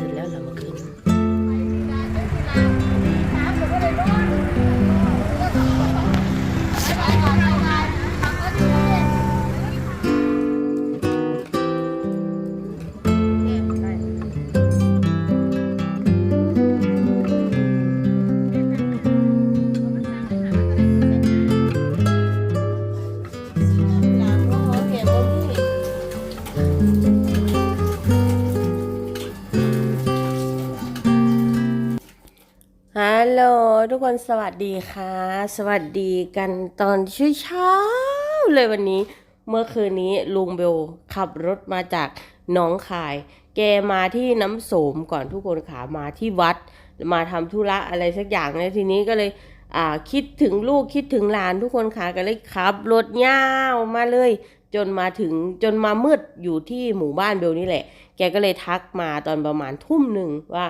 ส่เสร็ ทุกคนสวัสดีค่ะ สวัสดีกันตอนเช้าๆเลยวันนี้เมื่อคืนนี้ลุงเบลขับรถมาจากหนองคาย แกมาที่น้ำโสมก่อนทุกคนขามาที่วัด มาทำธุระอะไรสักอย่างเนี่ยทีนี้ก็เลยอ่าคิดถึงลูกคิดถึงหลานทุกคนค่ะก็เลยขับรถยาวมาเลย จนมาถึงจนมามืดอยู่ที่หมู่บ้านเบลนี่แหละ แกก็เลยทักมาตอนประมาณทุ่มหนึ่งว่า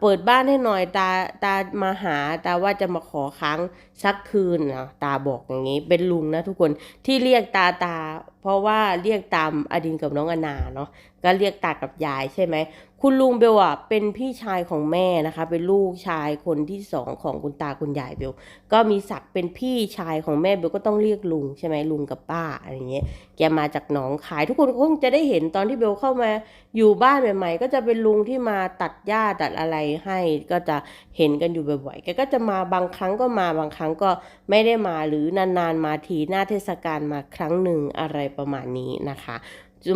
เปิดบ้านให้หน่อยตาตามาหาตาว่าจะมาขอค้างสักคืนนะตาบอกอย่างนี้เป็นลุงนะทุกคนที่เรียกตาตาเพราะว่าเรียกตามอดินกับน้องอนาเนาะก็เรียกตากับยายใช่ไหม คุณลุงเบลอะเป็นพี่ชายของแม่นะคะ เป็นลูกชายคนที่สองของคุณตาคุณยายเบลก็มีศักดิ์เป็นพี่ชายของแม่เบลก็ต้องเรียกลุงใช่ไหมลุงกับป้าอะไรเงี้ยแกมาจากหนองคาย ทุกคนคงจะได้เห็นตอนที่เบลเข้ามาอยู่บ้านใหม่ๆ ก็จะเป็นลุงที่มาตัดหญ้าตัดอะไรให้ก็จะเห็นกันอยู่บ่อยๆแกก็จะมาบางครั้งก็มาบางครั้งก็ไม่ได้มาหรือนานๆมาทีหน้าเทศกาลมาครั้งหนึ่งอะไรประมาณนี้นะคะ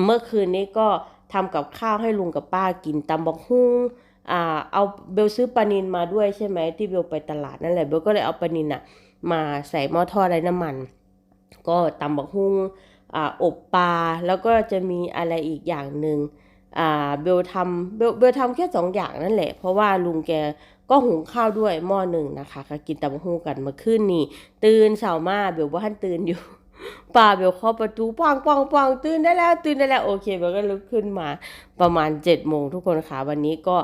เมื่อคืนนี้ก็ทำกับข้าวให้ลุงกับป้ากินตำบักฮุ่งอ่าเอาเบลซื้อปลานินมาด้วยใช่ไหมที่เบลไปตลาดนั่นแหละเบลก็เลยเอาปลานินอะมาใส่หม้อทอดไร้น้ำมัน ก็ตำบักฮุ่งอ่าอบปลาแล้วก็จะมีอะไรอีกอย่างหนึ่งอ่าเบลทำเบลเบลทำแค่สองอย่างนั่นแหละ เพราะว่าลุงแกก็หุงข้าวด้วยหม้อหนึ่งนะคะก็กินตำบักหุ่งกันเมาขึ้นนี่ตื่นเช้ามาเบลว่าท่านตื่นอยู่ ป้าเบลเคาะประตูปังปังปังตื่นได้แล้ว ตื่นได้แล้วโอเคเบลก็ลุกขึ้นมาประมาณ7จ็ดโมงทุกคนค่ะวันนี้ก็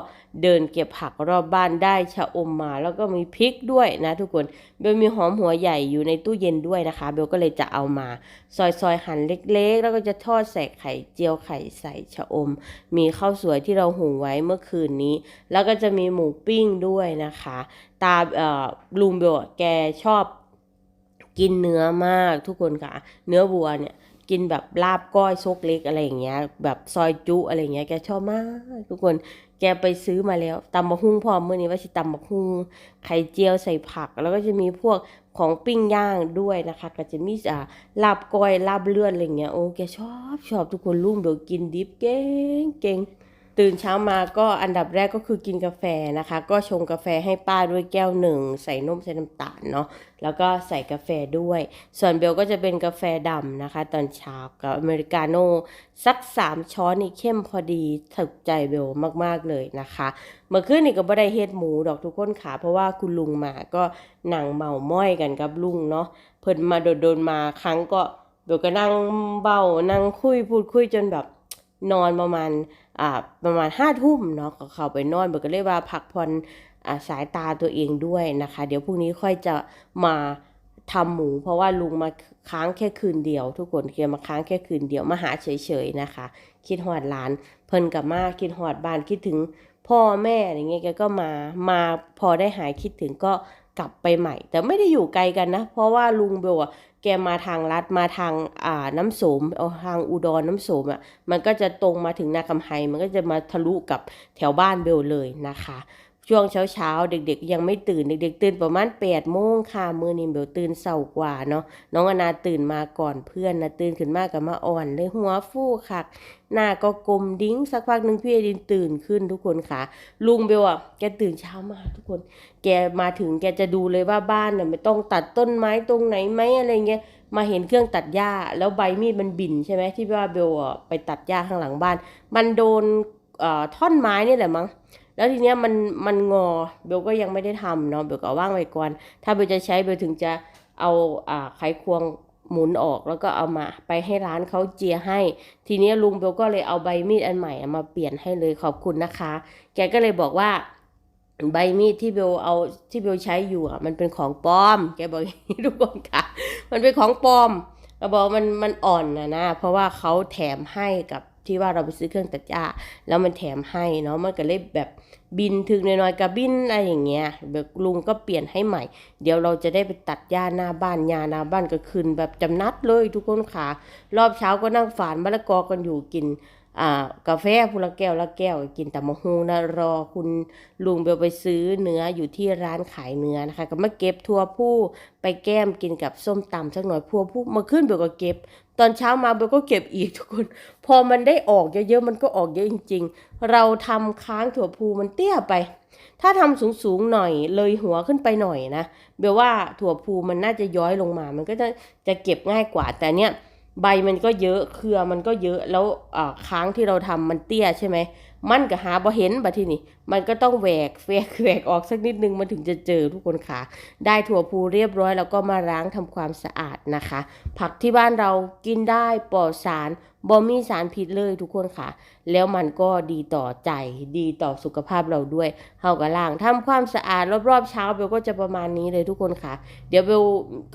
เดินเก็บผักรอบบ้านได้ชะอมมา แล้วก็มีพริกด้วยนะทุกคนเบลมีหอมหัวใหญ่อยู่ในตู้เย็นด้วยนะคะ เบลก็เลยจะเอามา ซอยซอยหั่นเล็กๆ แล้วก็จะทอดใส่ไข่เจียวไข่ใส่ชะอม มีข้าวสวยที่เราหุงไว้เมื่อคืนนี้ แล้วก็จะมีหมูปิ้งด้วยนะคะ ตาเอ่อลุงเบลแกชอบ กินเนื้อมากทุกคนค่ะ เนื้อวัวเนี่ยกินแบบลาบก้อยซกเล็กอะไรอย่างเงี้ย แบบซอยจุอะไรเงี้ยแกชอบมากทุกคนแกไปซื้อมาแล้วตำบักหุ่งพร้อมเมื่อนี้ว่าสิตำบักหุ่งไข่เจียวใส่ผัก แล้วก็จะมีพวกของปิ้งย่างด้วยนะคะ ก็จะมีอ่าลาบก้อยลาบเลือดอะไรเงี้ยโอ้แกชอบชอบทุกคนลุงเดี๋ยวกินดิบเก่งเก่ง ตื่นเช้ามาก็อันดับแรกก็คือกินกาแฟนะคะ ก็ชงกาแฟให้ป้าด้วยแก้วหนึ่ง ใส่นมใส่น้ำตาลเนาะแล้วก็ใส่กาแฟด้วย ส่วนเบลก็จะเป็นกาแฟดำนะคะ ตอนเช้ากับอเมริกาโน่สักสามช้อนนี่เข้มพอดีถูกใจเบลมากๆเลยนะคะเมื่อคืนนี่ก็บ่ได้เฮ็ดหมูดอกทุกคนค่ะ เพราะว่าคุณลุงมาก็นั่งเมาม้อยกันกับลุงเนาะเพิ่นมาโดนๆมาครั้งก็เบลก็นั่งเบานั่งคุยพูดคุยจนแบบนอนประมาณ อ่าประมาณห้าทุ่มเนาะก็เข้าไปนอนเบิกก็เลยว่าพักผ่อนอ่าสายตาตัวเองด้วยนะคะ เดี๋ยวพรุ่งนี้ค่อยจะมาทำหมู เพราะว่าลุงมาค้างแค่คืนเดียว ทุกคนเคียมาค้างแค่คืนเดียวมาหาเฉยๆนะคะ คิดหอดหลาน เพิ่นกับมาคิดหอดบ้านคิดถึงพ่อแม่อย่างเงี้ยแกก็มามาพอได้หายคิดถึงก็ กลับไปใหม่ แต่ไม่ได้อยู่ไกลกันนะ เพราะว่าลุงเบลอะแกมาทางลัดมาทางอ่าน้ำโสมเอาทางอุดรน้ำโสมอะมันก็จะตรงมาถึงนาคำไฮมันก็จะมาทะลุกับแถวบ้านเบลเลยนะคะ ช่วงเช้าเช้าๆ เด็กๆ ยังไม่ตื่น เด็กๆ ตื่นประมาณ8ปดโมงค่ะ มือนี้เบลตื่นเสากว่าเนาะ น้องอนาตื่นมาก่อนเพื่อนนะตื่นขึ้นมากับมาอ่อนเลยหัวฟูคัก หน้าก็กลมดิ้ง สักพักหนึ่งพี่อดินตื่นขึ้นทุกคนค่ะ ลุงเบลอะ แกตื่นเช้ามาทุกคน แกมาถึงแกจะดูเลยว่าบ้านเนี่ยไม่ต้องตัดต้นไม้ตรงไหนไหมอะไรเงี้ย มาเห็นเครื่องตัดหญ้าแล้วใบมีดมันบินใช่ไหมที่ว่าเบลอะไปตัดหญ้าข้างหลังบ้าน มันโดนเอ่อท่อนไม้นี่แหละมั้ง แล้วทีเนี้ยมันมันงอเบลก็ยังไม่ได้ทำเนาะเบลก็เอาว่างไว้ก่อน ถ้าเบลจะใช้เบลถึงจะเอาอ่าไขควงหมุนออกแล้วก็เอามาไปให้ร้านเขาเจียให้ ทีเนี้ยลุงเบลก็เลยเอาใบมีดอันใหม่มาเปลี่ยนให้เลยขอบคุณนะคะ แกก็เลยบอกว่าใบมีดที่เบลเอาที่เบลใช้อยู่อะมันเป็นของปลอม แกบอกอย่างนี้ทุกคนค่ะ มันเป็นของปลอมก็บอกมันมันอ่อนนะนะเพราะว่าเขาแถมให้กับ ที่ว่าเราไปซื้อเครื่องตัดหญ้าแล้วมันแถมให้เนาะมันก็เลยแบบบินถึงน้อยๆกับบินอะไรอย่างเงี้ยแบบลุงก็เปลี่ยนให้ใหม่ เดี๋ยวเราจะได้ไปตัดหญ้าหน้าบ้านหญ้าหน้าบ้านก็คืนแบบจำนัดเลยทุกคนค่ะรอบเช้าก็นั่งฝานมะละกอกันอยู่กิน กาแฟพูละแก้วละแก้วกินแต่มะฮูนะรอคุณลุงเบลไปซื้อเนื้ออยู่ที่ร้านขายเนื้อนะคะ ก็มาเก็บทั่วผู้ไปแก้มกินกับส้มตำสักหน่อยพัวผู้มาขึ้นเบลก็เก็บ ตอนเช้ามาเบลก็เก็บอีกทุกคน พอมันได้ออกเยอะๆมันก็ออกเยอะจริง ๆ เราทำค้างถั่วพูมันเตี้ยไป ถ้าทำสูงๆหน่อยเลยหัวขึ้นไปหน่อยนะเบลว่าถั่วพูมันน่าจะย้อยลงมา มันก็จะจะเก็บง่ายกว่าแต่เนี้ย ใบมันก็เยอะเครือมันก็เยอะแล้วค้างที่เราทำมันเตี้ยใช่ไหมมันก็หาบ่เห็นบัดทีนี้ มันก็ต้องแหวกแหวกแหวกออกสักนิดนึงมันถึงจะเจอทุกคนค่ะ ได้ถั่วพูเรียบร้อยแล้วก็มาล้างทำความสะอาดนะคะ ผักที่บ้านเรากินได้ปลอดสารบ่มีสารพิษเลยทุกคนค่ะ แล้วมันก็ดีต่อใจดีต่อสุขภาพเราด้วยเฮาก็ล้างทำความสะอาดรอบๆเช้าเบลก็จะประมาณนี้เลยทุกคนค่ะ เดี๋ยวเบล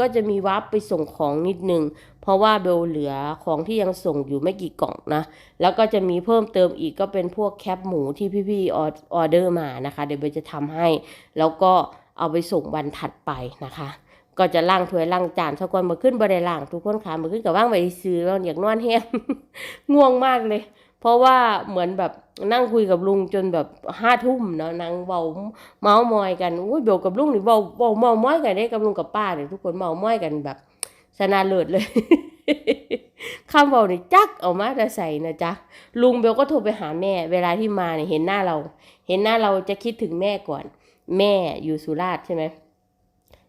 ก็จะมีวับไปส่งของนิดนึง เพราะว่าเบลเหลือของที่ยังส่งอยู่ไม่กี่กล่องนะ แล้วก็จะมีเพิ่มเติมอีกก็เป็นพวกแคปหมูที่พี่ๆออออเดอร์มานะคะ เดี๋ยวเบลจะทำให้ แล้วก็เอาไปส่งวันถัดไปนะคะ ก็จะล่างถ้วยล่างจานสักวันมาขึ้นบันไดล่างทุกคนค่ะมาขึ้นกับว่างไปซื้อแล้วอยากนอนแห้งง่วงมากเลย เพราะว่าเหมือนแบบนั่งคุยกับลุงจนแบบห้าทุ่มเนาะนั่งเบาเมาส์มอยกันอุ้ยเบลกับลุงนี่เบาเบาเมาส์มอยกันได้กับลุงกับป้าเนี่ยทุกคนเมาส์มอยกันแบบสนาเลิศเลย คำบอกนี่จักออกมาจะใส่นะจ๊ะลุงเบลก็โทรไปหาแม่ เวลาที่มาเนี่ยเห็นหน้าเรา เห็นหน้าเราจะคิดถึงแม่ก่อน แม่อยู่สุราษฎร์ใช่ไหม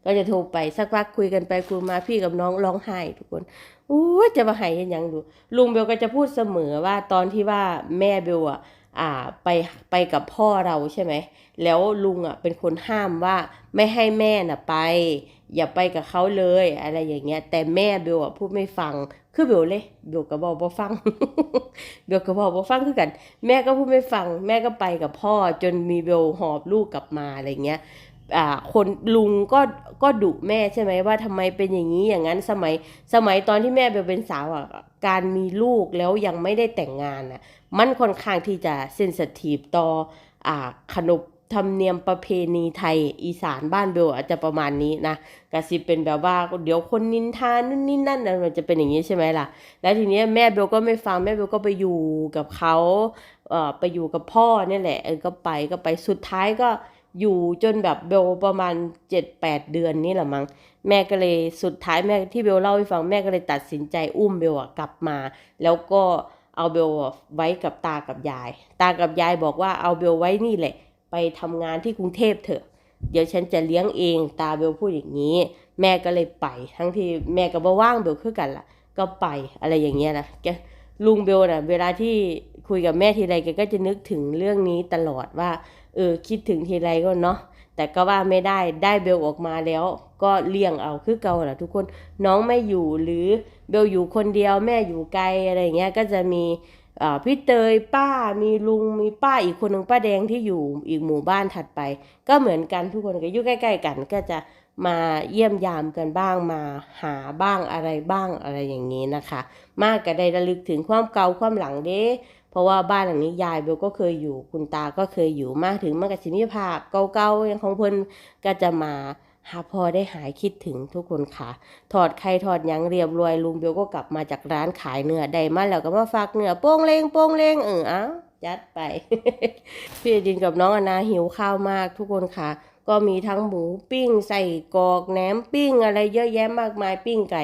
ก็จะโทรไปสักพักคุยกันไปคุยมาพี่กับน้องร้องไห้ทุกคนอู้จะมาหายยังยังดูลุงเบลก็จะพูดเสมอว่าตอนที่ว่าแม่เบลอะ อ่าไปไปกับพ่อเราใช่ไหม แล้วลุงอะเป็นคนห้ามว่าไม่ให้แม่น่ะไป อย่าไปกับเขาเลยอะไรอย่างเงี้ย แต่แม่เบลอะพูดไม่ฟัง คือเบลเลยเบลก็บอกบ่ฟัง เบลก็บอกบ่ฟังคือกัน แม่ก็พูดไม่ฟัง แม่ก็ไปกับพ่อจนมีเบลหอบลูกกลับมาอะไรเงี้ยอ่าคนลุงก็ก็ดุแม่ใช่ไหมว่าทำไมเป็นอย่างนี้อย่างนั้นสมัยสมัยตอนที่แม่เบลเป็นสาวอะการมีลูกแล้วยังไม่ได้แต่งงานอะ มันค่อนข้างที่จะเซนสทีฟต่ออาขนบธรรมเนียมประเพณีไทยอีสานบ้านเบลอาจจะประมาณนี้นะกสิบเป็นแบบว่าเดี๋ยวคนนินทานู่นนี่นั่นนะมันจะเป็นอย่างนี้ใช่ไหมล่ะ แล้วทีนี้แม่เบลก็ไม่ฟังแม่เบลก็ไปอยู่กับเขาเอ่อไปอยู่กับพ่อเนี่ยแหละเออก็ไปก็ไปสุดท้ายก็อยู่จนแบบเบลประมาณเจ็ดแปดเดือนนี่แหละมั้งแม่ก็เลยสุดท้ายแม่ที่เบลเล่าให้ฟังแม่ก็เลยตัดสินใจอุ้มเบลกลับมา แล้วก็ เอาเบลไว้กับตากับยาย ตากับยายบอกว่าเอาเบลไว้นี่แหละ ไปทำงานที่กรุงเทพเถอะ เดี๋ยวฉันจะเลี้ยงเอง ตาเบลพูดอย่างนี้ แม่ก็เลยไป ทั้งที่แม่ก็บ่ว่างเบลคือกันล่ะ ก็ไปอะไรอย่างเงี้ยนะแกลุงเบลน่ะ เวลาที่คุยกับแม่ทีไรแกก็จะนึกถึงเรื่องนี้ตลอดว่า เออคิดถึงทีไรก็เนาะแต่ก็ว่าไม่ได้ได้เบลออกมาแล้ว ก็เลี้ยงเอาคือเก่าแหละทุกคนน้องไม่อยู่หรือ เบลอยู่คนเดียวแม่อยู่ไกลอะไรเงี้ยก็จะมีพี่เตยป้ามีลุงมีป้าอีกคนหนึ่งป้าแดงที่อยู่อีกหมู่บ้านถัดไป ก็เหมือนกันทุกคนก็อยู่ใกล้ ๆ กัน ก็จะมาเยี่ยมยามกันบ้างมาหาบ้างอะไรบ้างอะไรอย่างนี้นะคะ มากก็ได้ระลึกถึงความเก่าความหลังเด้ เพราะว่าบ้านหลังนี้ยายเบลก็เคยอยู่คุณตาก็เคยอยู่มากถึงมันก็สิมีภาพเก่าๆอย่างของเพิ่นก็จะมา หาพอได้หายคิดถึงทุกคนค่ะ ถอดไข่ถอดยังเรียบร้อยลุงเบลก็กลับมาจากร้านขายเนื้อได้มาแล้วก็มาฝากเนื้อโป้งเลงโป้งเลงเออเอ้าจัดไป พี่ดินกับน้องอนาหิวข้าวมากทุกคนค่ะ ก็มีทั้งหมูปิ้งใส่กรอกแหนมปิ้งอะไรเยอะแยะมากมายปิ้งไก่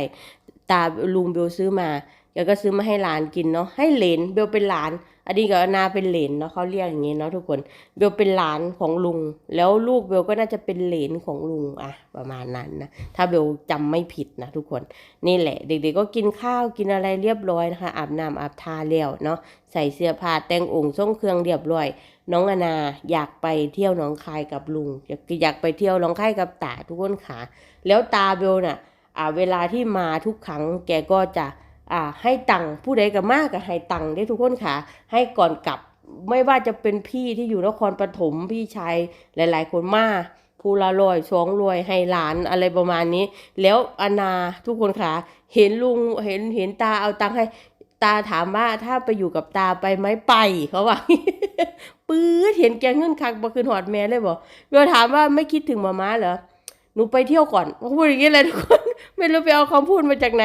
ตาลุงเบลซื้อมาแกก็ซื้อมาให้หลานกินเนาะให้เหลนเบลเป็นหลาน อดีกับนาเป็นเหลนเนาะเขาเรียกอย่างนี้เนาะทุกคนเบลเป็นหลานของลุง แล้วลูกเบลก็น่าจะเป็นเหลนของลุงอะประมาณนั้นนะถ้าเบลจำไม่ผิดนะทุกคนนี่แหละ เด็กๆก็กินข้าวกินอะไรเรียบร้อยนะคะอาบน้ำอาบทาแล้วเนาะใส่เสื้อผ้าแต่งองค์ทรงเครื่องเรียบร้อยน้องอนาอยากไปเที่ยวหนองคายกับลุง อยากอยากไปเที่ยวหนองคายกับตาทุกคนค่ะแล้วตาเบลน่ะอ่าเวลาที่มาทุกครั้งแกก็จะ อ่าให้ตังค์ผู้ใดก็มากก็ให้ตังค์ได้ทุกคนค่ะ ให้ก่อนกลับไม่ว่าจะเป็นพี่ที่อยู่นครปฐมพี่ชายหลาย ๆ คนมาผู้ละลอยสองรวยให้หลานอะไรประมาณนี้ แล้วอนาทุกคนค่ะเห็นลุงเห็นเห็นตาเอาตังค์ให้ตาถามว่าถ้าไปอยู่กับตาไปไหมไปเขาว่าปื๊ดเห็นแกเงื่อนคักบ่คืนหอดแม่เลยบอกเบลถามว่าไม่คิดถึงมาม่าเหรอหนูไปเที่ยวก่อนเขาพูดอย่างนี้เลยทุกคน ไม่รู้ไปเอาคำพูดมาจากไหน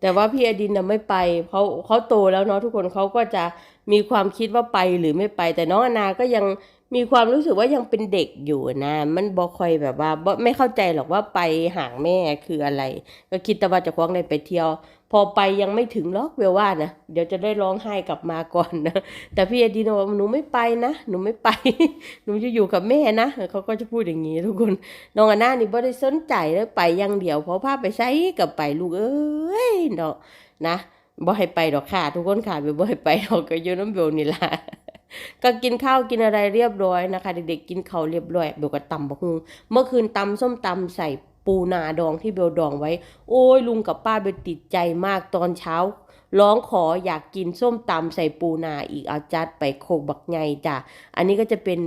แต่ว่าพี่อดินน่ะไม่ไปเขาเขาโตแล้วเนาะทุกคนเขาก็จะมีความคิดว่าไปหรือไม่ไป แต่น้องอนาก็ยังมีความรู้สึกว่ายังเป็นเด็กอยู่นะ มันบอคอยแบบว่าไม่เข้าใจหรอกว่าไปห่างแม่คืออะไร ก็คิดแต่ว่าจะคว้างได้ไปเที่ยว พอไปยังไม่ถึงล็อกเวลว่านะเดี๋ยวจะได้ร้องไห้กลับมาก่อนนะแต่พี่อดินบอกหนูไม่ไปนะหนูไม่ไป หนูจะอยู่กับแม่นะเขาก็จะพูดอย่างนี้ทุกคนน้องอนานี่บ่ได้สนใจเลยไปย่างเดียวพราะพาไปใช้กับไปลูกเอ้ยเนาะนะบ่ให้ไปดอกค่ะ ทุกคนค่ะเบลบ่ให้ไปดอกก็อยู่น้ำเบลนี่ล่ะก็กินข้าวกินอะไรเรียบร้อยนะคะ เด็กๆกินข้าวเรียบร้อยเบลก็ตำบักฮุงเมื่อคืนตำส้มตำใส่ ปูนาดองที่เบลดองไว้ โอ้ยลุงกับป้าเบลติดใจมากตอนเช้า ร้องขออยากกินส้มตำใส่ปูนาอีกเอาจัดไปโคกบักไงจ้ะ อันนี้ก็จะเป็น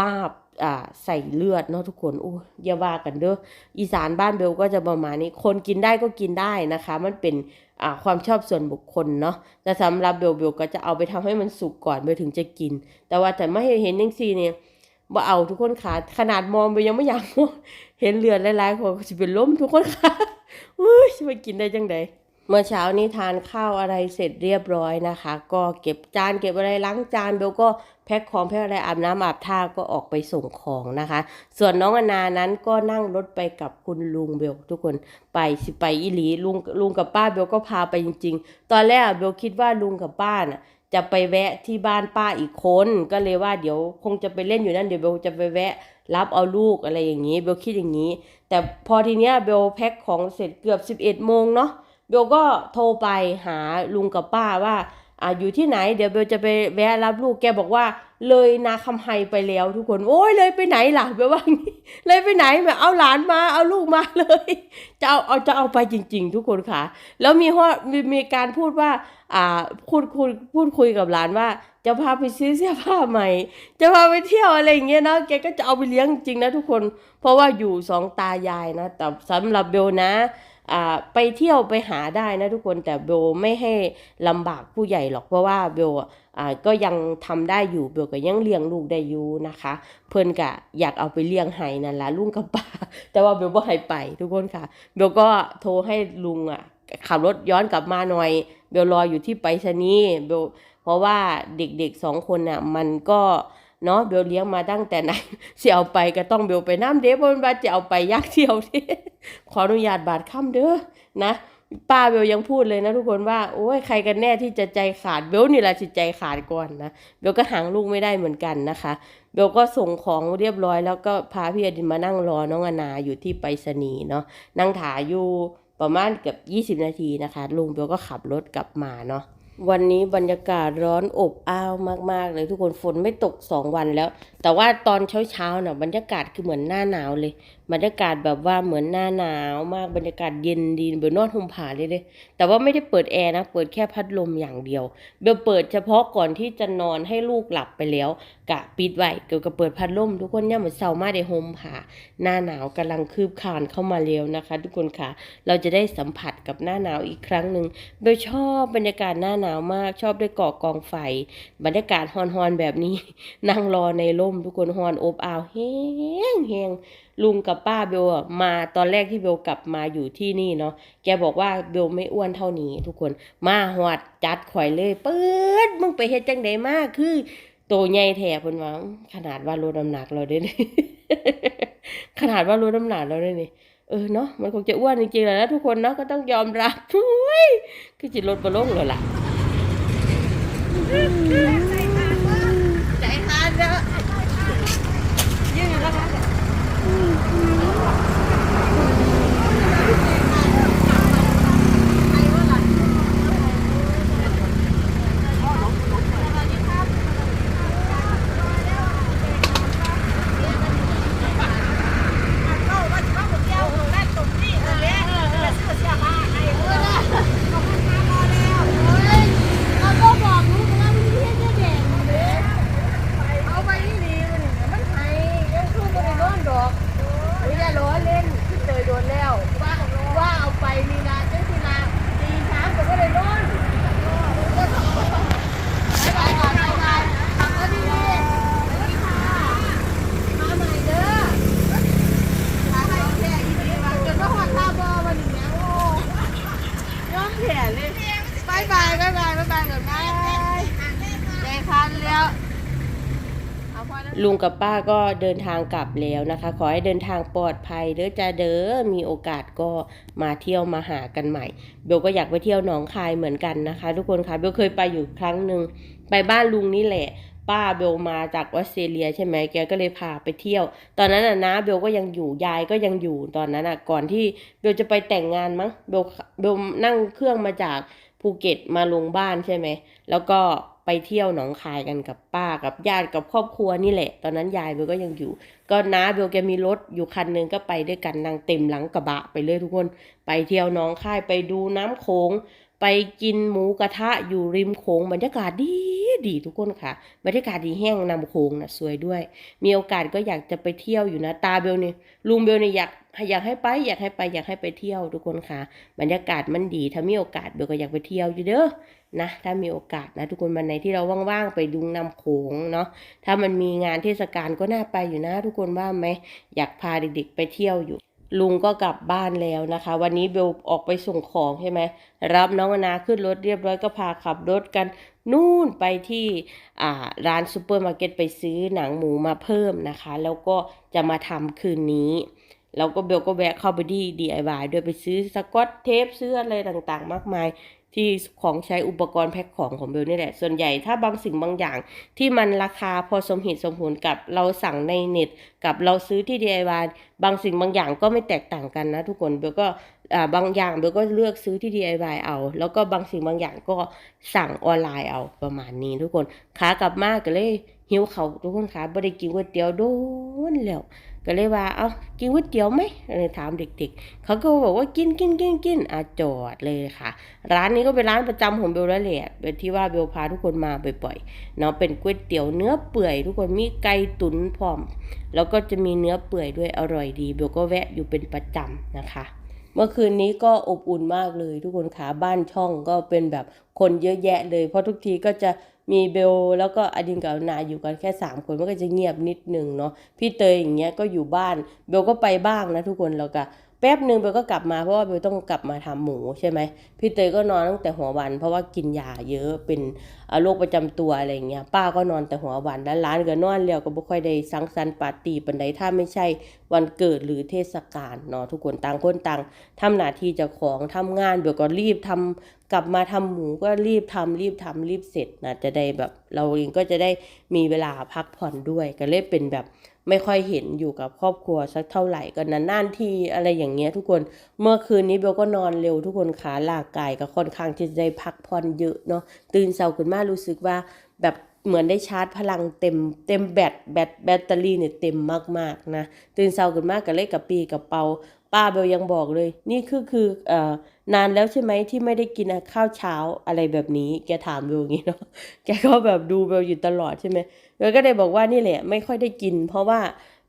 ลาบอ่าใส่เลือดเนาะทุกคนโอ้ยอย่าว่ากันเด้ออีสานบ้านเบลก็จะประมาณนี้ คนกินได้ก็กินได้นะคะ มันเป็นอ่าความชอบส่วนบุคคลเนาะแต่สำหรับเบลเบลก็จะเอาไปทำให้มันสุกก่อนเบลถึงจะกิน แต่ว่าแต่ไม่เห็นยังซีเนี่ย บ่เอาทุกคนค่ะ ขนาดมองเบลยังไม่อยากมองเห็นเลือดหลายๆคนก็จะเป็นล้มทุกคนค่ะอุ้ยจะไปกินได้จังไดเมื่อเช้านี้ทานข้าวอะไรเสร็จเรียบร้อยนะคะ ก็เก็บจานเก็บอะไรล้างจานเบลก็แพ็คของแพ็คอะไรอาบน้ำอาบท่าก็ออกไปส่งของนะคะ ส่วนน้องอนานั้นก็นั่งรถไปกับคุณลุงเบลทุกคนไปสิไปอีหลีลุงลุงกับป้าเบลก็พาไปจริง ๆ ตอนแรกเบลคิดว่าลุงกับป้าน่ะ จะไปแวะที่บ้านป้าอีกคนก็เลยว่าเดี๋ยวคงจะไปเล่นอยู่นั่นเดี๋ยวเบลจะไปแวะ รับเอาลูกอะไรอย่างนี้เบลคิดอย่างนี้ แต่พอทีเนี้ยเบลแพ็คของเสร็จเกือบ 11โมงเนาะเบลก็โทรไปหาลุงกับป้าว่า อ่าอยู่ที่ไหนเดี๋ยวเบลจะไปแวะรับลูกแกบอกว่า เลยนาคำไฮไปแล้วทุกคนโอ้ยเลยไปไหนล่ะเบลว่างี้เลยไปไหนแบบเอาหลานมาเอาลูกมาเลย จะเอาเอาจะเอาไปจริง ๆ ทุกคนค่ะ แล้วมีว่ามีมีการพูดว่าอ่าพูดคุยพูดคุยกับหลานว่า จะพาไปซื้อเสื้อผ้าใหม่ จะพาไปเที่ยวอะไรอย่างเงี้ยนะแกก็จะเอาไปเลี้ยงจริงนะทุกคน เพราะว่าอยู่สองตายายนะแต่สำหรับเบลนะ ไปเที่ยวไปหาได้นะทุกคนแต่เบลไม่ให้ลำบากผู้ใหญ่หรอกเพราะว่าเบลก็ยังทำได้อยู่เบลก็ยังเลี้ยงลูกได้อยู่นะคะ เพิ่นกะอยากเอาไปเลี้ยงให้นั่นละลุงกับป้าแต่ว่าเบลบ่ให้ไปทุกคนค่ะเบลก็โทรให้ลุงอะขับรถย้อนกลับมาหน่อย เบลรออยู่ที่ไปรษณีย์เบลเพราะว่าเด็กๆสองคนน่ะมันก็ เนาะเบลเลี้ยงมาตั้งแต่ไหนเสียเอาไปก็ต้องเบลไปน้ำเด้เพราะมันว่าจะเอาไปยักเที่ยวเด้ขออนุญาตบาดค่ำเด้อนะป้าเบลยังพูดเลยนะทุกคนว่าโอ้ยใครกันแน่ที่จะใจขาดเบลนี่แหละจิตใจขาดก่อนนะเบลก็หางลูกไม่ได้เหมือนกันนะคะเบลก็ส่งของเรียบร้อย แล้วก็พาพี่อดินมานั่งรอน้องอนาอยู่ที่ไปรษณีย์เนาะนั่งถ่ายอยู่ประมาณเกือบ20 นาทีนะคะ ลุงเบลก็ขับรถกลับมาเนาะ วันนี้บรรยากาศร้อนอบอ้าวมาก ๆ เลยทุกคนฝนไม่ตกสองวันแล้ว แต่ว่าตอนเช้าๆน่ะบรรยากาศคือเหมือนหน้าหนาวเลย บรรยากาศแบบว่าเหมือนหน้าหนาวมากบรรยากาศเย็นดีเบลนอนห่มผ้าเลยเลยแต่ว่าไม่ได้เปิดแอร์นะ เปิดแค่พัดลมอย่างเดียว เบลเปิดเฉพาะก่อนที่จะนอนให้ลูกหลับไปแล้วกะปิดไว้เกี่ยวกับเปิดพัดลมทุกคนเนี่ยเหมือนเสามาได้ห่มผ้าหน้าหนาวกำลังคืบคานเข้ามาเร็วนะคะ ทุกคนค่ะ เราจะได้สัมผัสกับหน้าหนาวอีกครั้งหนึ่งเบลชอบบรรยากาศหน้าหนาวมากชอบได้เกาะกองไฟ บรรยากาศฮอนๆแบบนี้ นั่งรอในร่มทุกคนฮอนอบอ้าวแห้งแห้งลุงกับป้าเบลมาตอนแรกที่เบลกลับมาอยู่ที่นี่เนาะแกบอกว่าเบลไม่อ้วนเท่านี้ ทุกคนมาหอดจัดข่อยเลยเปิดมึงไปเฮ็ดจังไดมากคือ โตใหญ่แถบเพิ่นว่าขนาดว่าลดน้ำหนักเราได้นี่ขนาดว่าลดน้ำหนักเราได้นี่เออเนาะมันคงจะอ้วนจริงๆแหละนะทุกคนเนาะก็ต้องยอมรับเฮ้ยคือจิตลดบ่ลงเลยล่ะ ลุงกับป้าก็เดินทางกลับแล้วนะคะ ขอให้เดินทางปลอดภัยเด้อจ้าเด้อมีโอกาสก็มาเที่ยวมาหากันใหม่เบลก็อยากไปเที่ยวหนองคายเหมือนกันนะคะ ทุกคนค่ะเบลเคยไปอยู่ครั้งหนึ่งไปบ้านลุงนี่แหละ ป้าเบลมาจากออสเตรเลียใช่ไหมแกก็เลยพาไปเที่ยว ตอนนั้นน่ะนะเบลก็ยังอยู่ยายก็ยังอยู่ตอนนั้นอะก่อนที่เบลจะไปแต่งงานมั้งเบลเบลนั่งเครื่องมาจากภูเก็ตมาลงบ้านใช่ไหมแล้วก็ ไปเที่ยวหนองคายกันกับป้ากับญาติกับครอบครัวนี่แหละ ตอนนั้นยายเบลก็ยังอยู่ ก็น้าเบลแกมีรถอยู่คันนึงก็ไปด้วยกันนั่งเต็มหลังกระบะไปเลยทุกคน ไปเที่ยวหนองคายไปดูน้ำโขง ไปกินหมูกระทะอยู่ริมโขงบรรยากาศดีดีทุกคนค่ะ บรรยากาศดีแห้งนำโขงนะสวยด้วย มีโอกาสก็อยากจะไปเที่ยวอยู่นะตาเบลเนี่ยลุงเบลเนี่ยอยากอยากให้ไปอยากให้ไปอยากให้ไปเที่ยวทุกคนค่ะ บรรยากาศมันดี ถ้ามีโอกาสเบลก็อยากไปเที่ยวอยู่เด้อนะถ้ามีโอกาสนะ ทุกคนวันไหนที่เราว่างๆไปดูนำโขงเนาะถ้ามันมีงานเทศกาลก็น่าไปอยู่นะ ทุกคนว่าไหมอยากพาเด็กๆไปเที่ยวอยู่ ลุงก็กลับบ้านแล้วนะคะ วันนี้เบลออกไปส่งของใช่ไหมรับน้องอนาขึ้นรถเรียบร้อยก็พาขับรถกันนู่นไปที่ร้านซูเปอร์มาร์เก็ตไปซื้อหนังหมูมาเพิ่มนะคะ แล้วก็จะมาทำคืนนี้แล้วก็เบลก็แวะเข้าไปที่ DIY ด้วยไปซื้อสกอตเทปซื้ออะไรต่างๆ มากมาย ที่ของใช้อุปกรณ์แพ็คของของเบลนี่แหละ ส่วนใหญ่ถ้าบางสิ่งบางอย่างที่มันราคาพอสมเหตุสมผลกับเราสั่งในเน็ต กับเราซื้อที่ DIY บางสิ่งบางอย่างก็ไม่แตกต่างกันนะทุกคนเบลก็บางอย่างเบลก็เลือกซื้อที่ DIY เอา แล้วก็บางสิ่งบางอย่างก็สั่งออนไลน์เอาประมาณนี้ทุกคนขากลับมาก็เลยหิวเขาวทุกคนขาบ่ได้กินก๋วยเตี๋ยวโดนแล้ว ก็เลยว่า เอากินก๋วยเตี๋ยวไหมเลยถามเด็กๆ เขาก็บอกว่ากินกินกินกินอะจอดเลยค่ะ ร้านนี้ก็เป็นร้านประจำของเบลแล้วแหละเป็นที่ว่าเบลพาทุกคนมาบ่อยๆเนาะเป็นก๋วยเตี๋ยวเนื้อเปื่อย ทุกคนมีไก่ตุ๋นพร้อม แล้วก็จะมีเนื้อเปื่อยด้วยอร่อยดี เบลก็แวะอยู่เป็นประจำนะคะเมื่อคืนนี้ก็อบอุ่นมากเลย ทุกคนขาบ้านช่องก็เป็นแบบคนเยอะแยะเลย เพราะทุกทีก็จะ มีเบลแล้วก็อดินกับนาอยู่กันแค่สามคนมันก็จะเงียบนิดนึงเนาะพี่เตยอย่างเงี้ยก็อยู่บ้านเบลก็ไปบ้างนะทุกคนแล้วก็แป๊บหนึ่งเบลก็กลับมาเพราะว่าเบลต้องกลับมาทำหมูใช่ไหมพี่เตยก็นอนตั้งแต่หัววัน เพราะว่ากินยาเยอะเป็นโรคประจำตัวอะไรเงี้ยป้าก็นอนแต่หัววันแล้วร้านก็นอนแล้วก็บ่ค่อยได้สังสรรค์ปาร์ตี้ปันใดถ้าไม่ใช่วันเกิดหรือเทศกาลเนาะทุกคนต่างคนต่างทำหน้าที่จ้าของทำงานเบลก็รีบทำ กลับมาทำหมูก็รีบทำรีบทำรีบเสร็จนะจะได้แบบ เราเองก็จะได้มีเวลาพักผ่อนด้วย ก็เลยเป็นแบบไม่ค่อยเห็นอยู่กับครอบครัวสักเท่าไหร่ก็นานๆทีอะไรอย่างเงี้ยทุกคนเมื่อคืนนี้เบลก็นอนเร็วทุกคนขาลากกายก็ค่อนข้างที่จะได้พักผ่อนเยอะเนาะตื่นเช้าขึ้นมารู้สึกว่าแบบเหมือนได้ชาร์จพลังเต็มเต็มแบตแบตแบตเตอรี่เนี่ยเต็มมากๆนะตื่นเช้าขึ้นมาก็เลยกับปีกับเปา ป้าเบลยังบอกเลย นี่คือคือเอ่อนานแล้วใช่ไหมที่ไม่ได้กินข้าวเช้าอะไรแบบนี้ แกถามเบลอย่างนี้เนาะแกก็แบบดูเบลอยู่ตลอดใช่ไหมเบลก็ได้บอกว่านี่แหละ ไม่ค่อยได้กิน เพราะว่า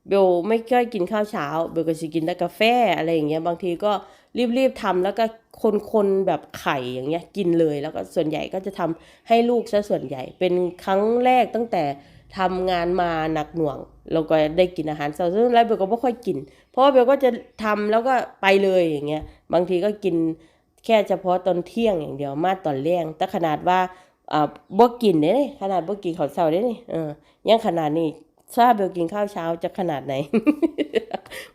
เบลไม่ค่อยกินข้าวเช้าเบลก็จะกินแต่กาแฟอะไรอย่างเงี้ยบางทีก็รีบๆทำแล้วก็คนๆแบบไข่อย่างเงี้ยกินเลยแล้วก็ส่วนใหญ่ก็จะทำให้ลูกซะส่วนใหญ่ เป็นครั้งแรกตั้งแต่ทำงานมาหนักหน่วงเราก็ได้กินอาหารเช้าซึ่งแล้วเบลก็ไม่ค่อยกิน เพราะเบลก็จะทำแล้วก็ไปเลยอย่างเงี้ยบางทีก็กินแค่เฉพาะตอนเที่ยงอย่างเดียวมาตอนแรงแต่ขนาดว่าอ่าบ่กินเด้นี่ขนาดบ่กินข้าวเช้าเด้นี่เออยังขนาดนี้ถ้าเบลกินข้าวเช้าจะขนาดไหน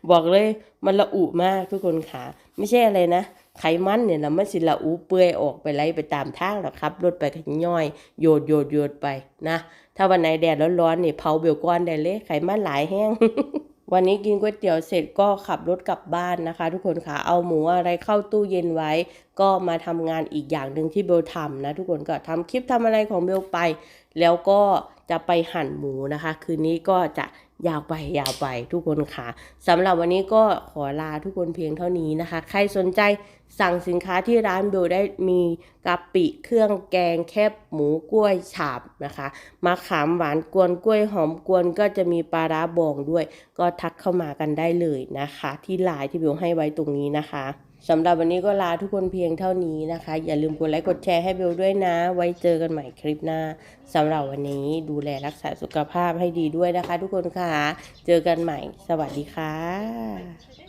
บอกเลยมันละอุมากทุกคนค่ะ ไม่ใช่อะไรนะ ไขมันเนี่ยนะมันสิละอุเปื่อยออกไปไหลไปตามทางหรอกครับรถไปก็ย่อยโยดโยดโยดไปนะ ถ้าวันไหนแดดร้อนๆเนี่ยเผาเบลก้อนได้เลย ไขมันหลายแห้ง วันนี้กินก๋วยเตี๋ยวเสร็จก็ขับรถกลับบ้านนะคะ ทุกคนค่ะเอาหมูอะไรเข้าตู้เย็นไว้ ก็มาทำงานอีกอย่างหนึ่งที่เบลทำนะ ทุกคนก็ทำคลิปทำอะไรของเบลไป แล้วก็จะไปหั่นหมูนะคะ คืนนี้ก็จะยาวไปยาวไปทุกคนค่ะสำหรับวันนี้ก็ขอลาทุกคนเพียงเท่านี้นะคะ ใครสนใจสั่งสินค้าที่ร้านเบลได้มีกะปิเครื่องแกงแคบหมูกล้วยฉาบนะคะมะขามหวานกวนกล้วยหอมกวนก็จะมีปลาร้าบองด้วย ก็ทักเข้ามากันได้เลยนะคะ ที่ไลน์ที่เบลให้ไว้ตรงนี้นะคะ สำหรับวันนี้ก็ลาทุกคนเพียงเท่านี้นะคะ อย่าลืมกดไลค์กดแชร์ให้เบลด้วยนะ ไว้เจอกันใหม่คลิปหน้าสำหรับวันนี้ดูแลรักษาสุขภาพให้ดีด้วยนะคะ ทุกคนค่ะ เจอกันใหม่ สวัสดีค่ะ